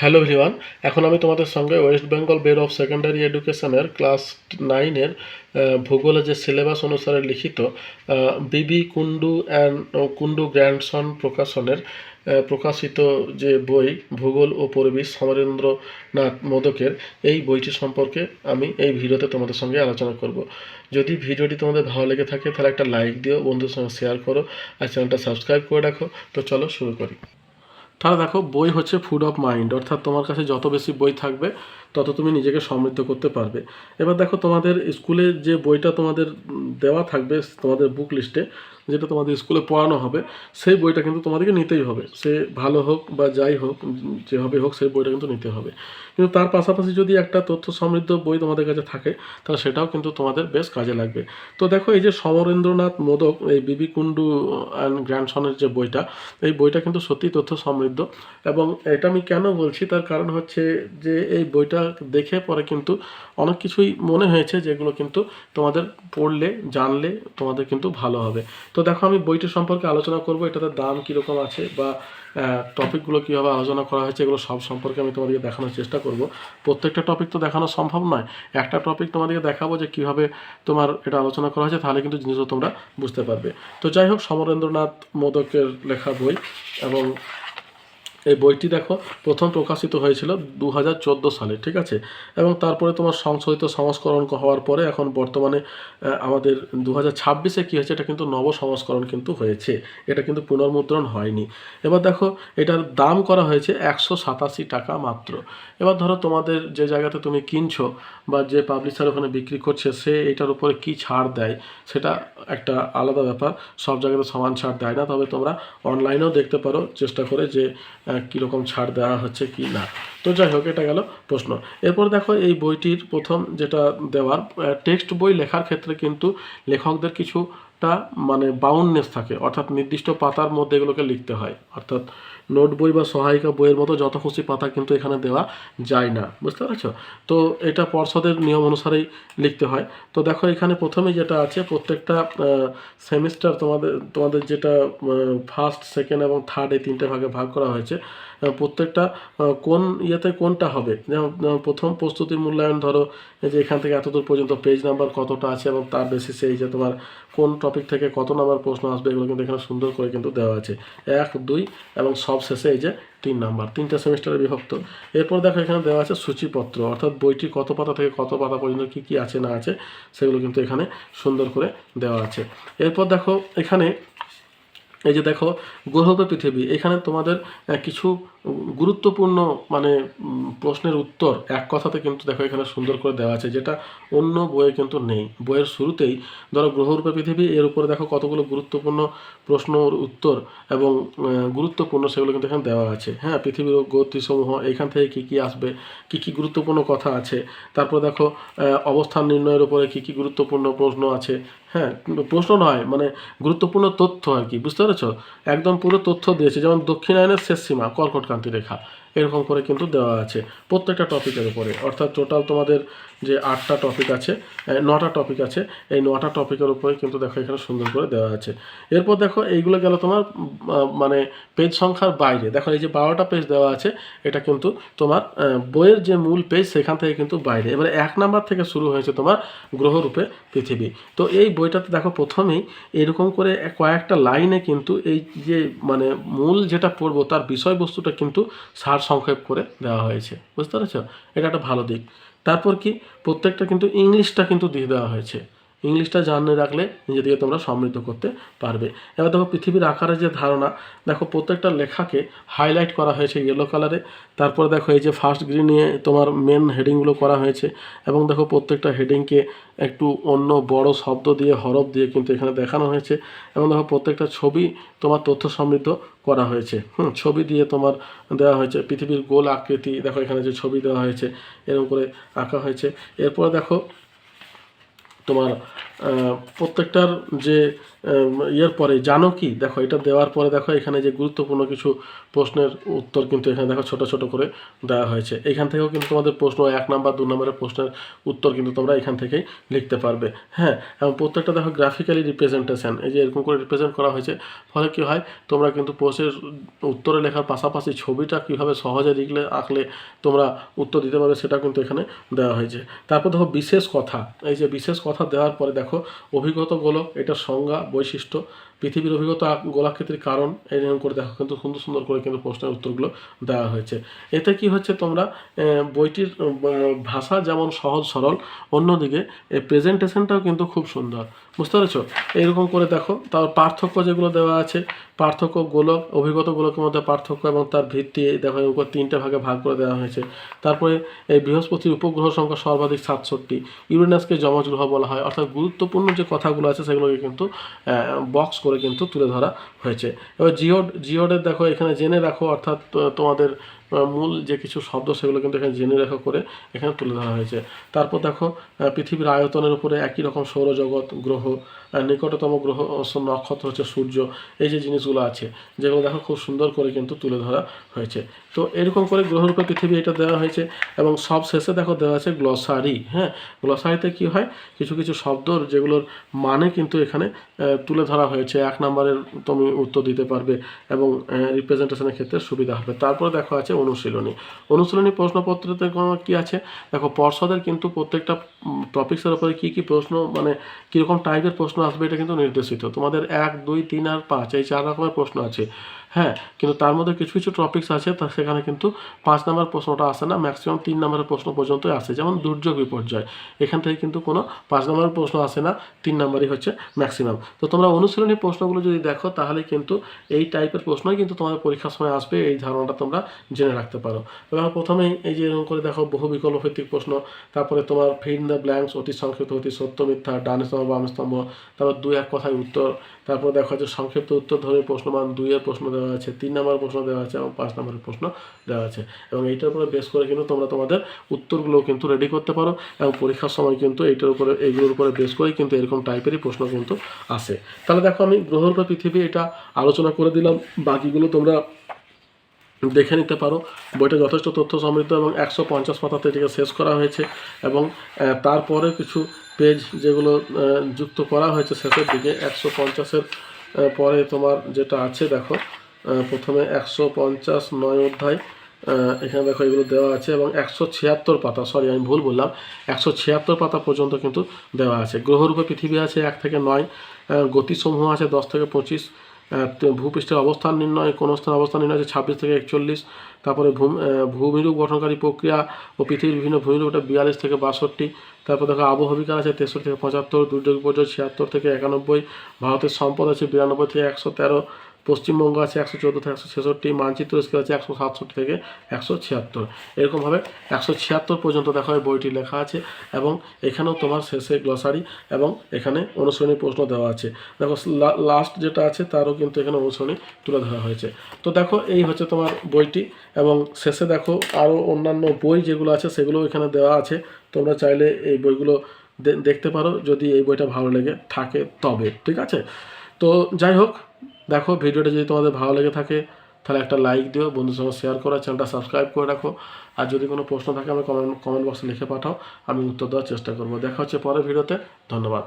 Hello V1 এখন আমি তোমাদের সঙ্গে ওয়েস্ট বেঙ্গল বের অফ সেকেন্ডারি এডুকেশনের ক্লাস নাইনের ভূগোলের যে সিলেবাস অনুসারে লিখিত B B Kundu and Kundu grandson প্রকাশনের প্রকাশিত যে বই ভূগোল ও পরিবেশ সমরেন্দ্রনাথ মোদকের, এই বইটি সম্পর্কে আমি এই ভিডিওতে তোমাদের সঙ্গে আলোচনা করব। যদি ভিডিওটি তোমাদের ভালো লেগে থাকে, তাহলে একটা লাইক দিও, বন্ধুর সঙ্গে শেয়ার করো, আর চ্যানেলটা সাবস্ক্রাইব করে রাখো। তো চলো শুরু করি। তাহলে দেখো, বই হচ্ছে ফুড অফ মাইন্ড অর্থাৎ তোমার কাছে যত বেশি বই থাকবে, তত তুমি নিজেকে সমৃদ্ধ করতে পারবে। এবার দেখো, তোমাদের স্কুলে যে বইটা তোমাদের দেওয়া থাকবে, তোমাদের বুক লিস্টে যেটা তোমাদের স্কুলে পড়ানো হবে, সেই বইটা কিন্তু তোমাদেরকে নিতেই হবে। সে ভালো হোক বা যাই হোক, যেভাবে হোক, সেই বইটা কিন্তু নিতে হবে। কিন্তু তার পাশাপাশি যদি একটা তথ্য সমৃদ্ধ বই তোমাদের কাছে থাকে, তাহলে সেটাও কিন্তু তোমাদের বেশ কাজে লাগবে। তো দেখো, এই যে সমরেন্দ্রনাথ মোদক, এই বিবি কুন্ডু অ্যান্ড গ্র্যান্ডসনের যে বইটা, এই বইটা কিন্তু সত্যি তথ্য সমৃদ্ধ। এবং এটা আমি কেন বলছি, তার কারণ হচ্ছে যে এই বইটা দেখে পরে কিন্তু অনেক কিছুই মনে হয়েছে, যেগুলো কিন্তু তোমাদের পড়লে, জানলে তোমাদের কিন্তু ভালো হবে। তো দেখো, আমি বইটি সম্পর্কে আলোচনা করব, এটাতে দাম কীরকম আছে বা টপিকগুলো কীভাবে আলোচনা করা হয়েছে এগুলো সব সম্পর্কে আমি তোমাদেরকে দেখানোর চেষ্টা করব। প্রত্যেকটা টপিক তো দেখানো সম্ভব নয়। একটা টপিক তোমাদেরকে দেখাবো যে কীভাবে তোমার এটা আলোচনা করা হয়েছে, তাহলে কিন্তু জিনিসও তোমরা বুঝতে পারবে। তো যাই হোক, সমরেন্দ্রনাথ মোদকের লেখা বই এবং এই বইটি দেখো, প্রথম প্রকাশিত হয়েছিল দু হাজার চোদ্দ সালে, ঠিক আছে? এবং তারপরে তোমার সংশোধিত সংস্করণ হওয়ার পরে এখন বর্তমানে আমাদের দু হাজার ছাব্বিশে কী হয়েছে, এটা কিন্তু নব সংস্করণ কিন্তু হয়েছে, এটা কিন্তু পুনর্মুদ্রণ হয়নি। এবার দেখো, এটার দাম করা হয়েছে একশো সাতাশি টাকা মাত্র। এবার ধরো তোমাদের যে জায়গাতে তুমি কিনছো বা যে পাবলিশার ওখানে বিক্রি করছে, সে এটার উপরে কি ছাড় দেয়, সেটা একটা আলাদা ব্যাপার। সব জায়গাতে সমান ছাড় দেয় না, তবে তোমরা অনলাইনেও দেখতে পারো, চেষ্টা করে যে কীরকম ছাড় দেওয়া হচ্ছে কি না। তো যাই হোক, এটা গেল প্রশ্ন। এরপর দেখো এই বইটির প্রথম যেটা দেওয়ার টেক্সট বই লেখার ক্ষেত্রে কিন্তু লেখকদের কিছুটা মানে বাউন্ডনেস থাকে, অর্থাৎ নির্দিষ্ট পাতার মধ্যে এগুলোকে লিখতে হয়। অর্থাৎ নোট বই বা সহায়িকা বইয়ের মতো যত খুশি পাতা কিন্তু এখানে দেওয়া যায় না। বুঝতে পারছ? তো এটা পর্ষদের নিয়ম অনুসারেই লিখতে হয়। তো দেখো এখানে প্রথমে যেটা আছে, প্রত্যেকটা সেমিস্টার তোমাদের তোমাদের যেটা ফার্স্ট সেকেন্ড এবং থার্ড এই তিনটে ভাগে ভাগ করা হয়েছে। প্রত্যেকটা কোন ইয়েতে কোনটা হবে? যেমন প্রথম প্রস্তুতি মূল্যায়ন ধরো যে এখান থেকে এতদূর পর্যন্ত পেজ নাম্বার কতটা আছে এবং তার বেসিসে এই যে তোমার কোন টপিক থেকে কত নাম্বার প্রশ্ন আসবে, এগুলো কিন্তু এখানে সুন্দর করে কিন্তু দেওয়া আছে। এক, দুই এবং সব শেষে এই যে তিন নাম্বার, তিনটা সেমিস্টারে বিভক্ত। এরপর দেখো এখানে দেওয়া আছে সূচিপত্র, অর্থাৎ বইটি কত পাতা থেকে কত পাতা পর্যন্ত কী কী আছে না আছে, সেগুলো কিন্তু এখানে সুন্দর করে দেওয়া আছে। এরপর দেখো এখানে এই যে দেখো গ্রহপে পৃথিবী, এখানে তোমাদের কিছু গুরুত্বপূর্ণ মানে প্রশ্নের উত্তর এক কথাতে কিন্তু দেখো এখানে সুন্দর করে দেওয়া আছে, যেটা অন্য বইয়ে কিন্তু নেই। বইয়ের শুরুতেই ধরো গ্রহরূপে পৃথিবী, এর উপরে দেখো কতগুলো গুরুত্বপূর্ণ প্রশ্নর উত্তর এবং গুরুত্বপূর্ণ সেগুলো কিন্তু এখানে দেওয়া আছে। হ্যাঁ পৃথিবীর গতিসমূহ, এখান থেকে কী কী আসবে, কী কী গুরুত্বপূর্ণ কথা আছে, তারপর দেখো অবস্থান নির্ণয়ের উপরে কী কী গুরুত্বপূর্ণ প্রশ্ন আছে হ্যাঁ প্রশ্ন নয় মানে গুরুত্বপূর্ণ তথ্য আর কি, বুঝতে পেরেছ? একদম পুরো তথ্য দিয়েছে, যেমন দক্ষিণায়নের শেষ সীমা কর্কটকান্তি রেখা। এরকম করে কিন্তু দেওয়া আছে প্রত্যেকটা টপিকের উপরে। অর্থাৎ টোটাল তোমাদের যে আটটা টপিক আছে নটা টপিক আছে, এই নটা টপিকের উপরে কিন্তু দেখো এখানে সুন্দর করে দেওয়া আছে। এরপর দেখো এইগুলো গেল তোমার মানে পেজ সংখ্যার বাইরে। দেখো এই যে বারোটা পেজ দেওয়া আছে, এটা কিন্তু তোমার বইয়ের যে মূল পেজ সেখান থেকে কিন্তু বাইরে। এবারে এক নাম্বার থেকে শুরু হয়েছে তোমার গ্রহরূপে পৃথিবী। তো এই বইটাতে দেখো প্রথমেই এরকম করে কয়েকটা লাইনে কিন্তু এই যে মানে মূল যেটা পড়ব তার বিষয়বস্তুটা কিন্তু সার সংক্ষেপ করে দেওয়া হয়েছে। বুঝতে পেরেছ? এটা একটা ভালো দিক। তারপর কি? প্রত্যেকটা কিন্তু ইংলিশটা কিন্তু দিয়ে দেওয়া হয়েছে। ইংলিশটা জানে রাখলে নিজেদেরকে তোমরা সমৃদ্ধ করতে পারবে। এবার দেখো পৃথিবীর আকারের যে ধারণা, দেখো প্রত্যেকটা লেখাকে হাইলাইট করা হয়েছে ইয়েলো কালারে তারপরে দেখো এই যে ফার্স্ট গ্রিনে তোমার মেন হেডিংগুলো করা হয়েছে এবং দেখো প্রত্যেকটা হেডিংকে একটু অন্য বড় শব্দ দিয়ে, হরফ দিয়ে কিন্তু এখানে দেখানো হয়েছে এবং দেখো প্রত্যেকটা ছবি তোমার তথ্য সমৃদ্ধ করা হয়েছে। হুম, ছবি দিয়ে তোমার দেওয়া হয়েছে। পৃথিবীর গোল আকৃতি, দেখো এখানে যে ছবি দেওয়া হয়েছে, এরকম করে আঁকা হয়েছে। এরপরে দেখো তোমার আহ, প্রত্যেকটার যে ইয়ের পরে জানো কি? দেখো, এটা দেওয়ার পরে দেখো, এখানে যে গুরুত্বপূর্ণ কিছু প্রশ্নের উত্তর কিন্তু এখানে দেখো, ছোট ছোট করে দেওয়া হয়েছে। এখান থেকেও কিন্তু তোমাদের প্রশ্ন এক নাম্বার, দু নম্বরের প্রশ্নের উত্তর কিন্তু তোমরা এখান থেকেই লিখতে পারবে। হ্যাঁ এবং প্রত্যেকটা দেখো গ্রাফিক্যালি রিপ্রেজেন্টেশন এই যে এরকম করে রিপ্রেজেন্ট করা হয়েছে, ফলে কী হয়, তোমরা কিন্তু প্রশ্নের উত্তরে লেখার পাশাপাশি ছবিটা কীভাবে সহজে লিখলে, আঁকলে তোমরা উত্তর দিতে পারবে সেটা কিন্তু এখানে দেওয়া হয়েছে। তারপর দেখো, বিশেষ কথা, এই যে বিশেষ কথা দেওয়ার পরে দেখো অভিজ্ঞত গোলক এটা সংজ্ঞা বৈশিষ্ট্য। পৃথিবীর অভিজ্ঞতা গোলাকৃতির কারণ এরকম করে দেখো, কিন্তু সুন্দর সুন্দর করে কিন্তু প্রশ্নের উত্তরগুলো দেওয়া হয়েছে। এতে কি হচ্ছে তোমরা? বইটির ভাষা যেমন সহজ, সরল, অন্যদিকে এই প্রেজেন্টেশনটাও কিন্তু খুব সুন্দর। বুঝতে পেরেছ? এইরকম করে দেখো, তার পার্থক্য যেগুলো দেওয়া আছে, পার্থক্য গোলক, অভিজ্ঞত গোলকের মধ্যে পার্থক্য এবং তার ভিত্তি, দেখো উপর তিনটে ভাগে ভাগ করে দেওয়া হয়েছে। তারপরে এই বৃহস্পতির উপগ্রহ সংখ্যা সর্বাধিক সাতষট্টি। ইউরেনাসকে যমজ গ্রহ বলা হয়। অর্থাৎ গুরুত্বপূর্ণ যে কথাগুলো আছে সেগুলোকে কিন্তু বক্স করে কিন্তু তুলে ধরা হয়েছে। এবার জিওড জিওডের দেখো এখানে জেনে রাখো অর্থাৎ তোমাদের মূল যে কিছু শব্দ সেগুলো কিন্তু এখানে জেনে রেখা করে এখানে তুলে ধরা হয়েছে। তারপর দেখো পৃথিবীর আয়তনের উপরে একই রকম সৌরজগৎ, গ্রহ নিকটতম গ্রহ নক্ষত্র হচ্ছে সূর্য। এই যে জিনিসগুলো আছে, যেগুলো দেখো খুব সুন্দর করে কিন্তু তুলে ধরা হয়েছে। তো এরকম করে গ্রহরূপে পৃথিবী এটা দেওয়া হয়েছে এবং সব শেষে দেখো দেওয়া আছে গ্লসারি হ্যাঁ? গ্লসারিতে কি হয়? কিছু কিছু শব্দ যেগুলোর মানে কিন্তু এখানে তুলে ধরা হয়েছে। এক নম্বরের তুমি উত্তর দিতে পারবে এবং রিপ্রেজেন্টেশনের ক্ষেত্রে সুবিধা হবে। তারপরে দেখো আছে অনুশীলনী। অনুশীলনী প্রশ্নপত্রতে কোনো কী আছে? দেখো, পর্ষদের কিন্তু প্রত্যেকটা টপিক্সের উপরে কী কী প্রশ্ন মানে কীরকম টাইপের প্রশ্ন আসবে এটা কিন্তু নির্দেশিত। তোমাদের এক, দুই, তিন আর পাঁচ, এই চার রকমের প্রশ্ন আছে। হ্যাঁ কিন্তু তার মধ্যে কিছু কিছু টপিক্স আছে, তা সেখানে কিন্তু পাঁচ নম্বর প্রশ্নটা আসে না ম্যাক্সিমাম তিন নম্বরের প্রশ্ন পর্যন্তই আসে। যেমন দুর্যোগ বিপর্যয়, এখান থেকে কিন্তু কোনো পাঁচ নম্বরের প্রশ্ন আসে না, তিন নম্বরই হচ্ছে ম্যাক্সিমাম তো তোমরা অনুশীলনী প্রশ্নগুলো যদি দেখো, তাহলে কিন্তু এই টাইপের প্রশ্নই কিন্তু তোমাদের পরীক্ষার সময় আসবে, এই ধারণাটা তোমরা জেনে রাখতে পারো। এবার প্রথমেই এই যে এরকম করে দেখো, বহু বিকল্প ভিত্তিক প্রশ্ন, তারপরে তোমার ফিন দ্য ব্ল্যাঙ্কস অতি সংক্ষিপ্ত অতি সত্য মিথ্যা, ডান স্তম্ভ, বাম স্তম্ভ, তারপর দুই এক কথায় উত্তর, তারপর দেখো যে সংক্ষিপ্ত উত্তর ধরে প্রশ্নমান দুইয়ের প্রশ্ন দেওয়া আছে, তিন নম্বর প্রশ্ন দেওয়া আছে এবং পাঁচ নম্বরের প্রশ্ন দেওয়া আছে। এবং এইটার উপরে বেস করে কিন্তু তোমরা তোমাদের উত্তরগুলো কিন্তু রেডি করতে পারো এবং পরীক্ষার সময় কিন্তু এইটার উপরে, এইগুলোর উপরে বেস করেই কিন্তু এরকম টাইপেরই প্রশ্ন কিন্তু আসে। তাহলে দেখো আমি গ্রহর উপর পৃথিবী এটা আলোচনা করে দিলাম, বাকিগুলো তোমরা দেখে নিতে পারো। বইটা যথেষ্ট তথ্য সমৃদ্ধ এবং একশো পঞ্চাশ পাতাতে এটিকে শেষ করা হয়েছে এবং তারপরে কিছু পেজ যেগুলো যুক্ত করা হয়েছে শেষের দিকে, একশো পঞ্চাশের পরে তোমার যেটা আছে দেখো। প্রথমে একশো পঞ্চাশ নয় অধ্যায় এখানে দেখো এগুলো দেওয়া আছে, এবং একশো ছিয়াত্তর পাতা সরি আমি ভুল বললাম, একশো ছিয়াত্তর পাতা পর্যন্ত কিন্তু দেওয়া আছে। গ্রহরূপে পৃথিবী আছে এক থেকে নয় গতিসমূহ আছে দশ থেকে পঁচিশ ভূপৃষ্ঠের অবস্থান নির্ণয়, কোন স্থান অবস্থান নির্ণয় আছে ছাব্বিশ থেকে একচল্লিশ, তারপরে ভূম ভূমিরূপ গঠনকারী প্রক্রিয়া ও পৃথিবীর বিভিন্ন ভূমিরূপ ওটা বিয়াল্লিশ থেকে বাষট্টি, তারপর দেখো আবহবিকার আছে তেষট্টি থেকে পঁচাত্তর, দুর্যোগ বিপর্যয় ছিয়াত্তর থেকে একানব্বই, ভারতের সম্পদ আছে বিরানব্বই থেকে একশো তেরো পশ্চিমবঙ্গ আছে একশো চোদ্দ থেকে একশো ছেষট্টি মানচিত্র স্কেল আছে একশো সাতষট্টি থেকে একশো ছিয়াত্তর। এরকমভাবে একশো ছিয়াত্তর পর্যন্ত দেখো এই বইটি লেখা আছে এবং এখানেও তোমার শেষে গ্লসারি এবং এখানে অনুসরণী প্রশ্ন দেওয়া আছে। দেখো লাস্ট যেটা আছে তারও কিন্তু এখানে অনুসরণী তুলে ধরা হয়েছে। তো দেখো, এই হচ্ছে তোমার বইটি এবং শেষে দেখো আরও অন্যান্য বই যেগুলো আছে সেগুলো এখানে দেওয়া আছে। তোমরা চাইলে এই বইগুলো দেখতে পারো। যদি এই বইটা ভালো লেগে থাকে তবে, ঠিক আছে? তো যাই হোক দেখো, ভিডিওটা যদি তোমাদের ভালো লেগে থাকে, তাহলে একটা লাইক দিও বন্ধুর সঙ্গে শেয়ার করো চ্যানেলটা সাবস্ক্রাইব করে রাখো। আর যদি কোনো প্রশ্ন থাকে আমি কমেন্ট কমেন্ট বক্সে লিখে পাঠাও, আমি উত্তর দেওয়ার চেষ্টা করব। দেখা হচ্ছে পরের ভিডিওতে, ধন্যবাদ।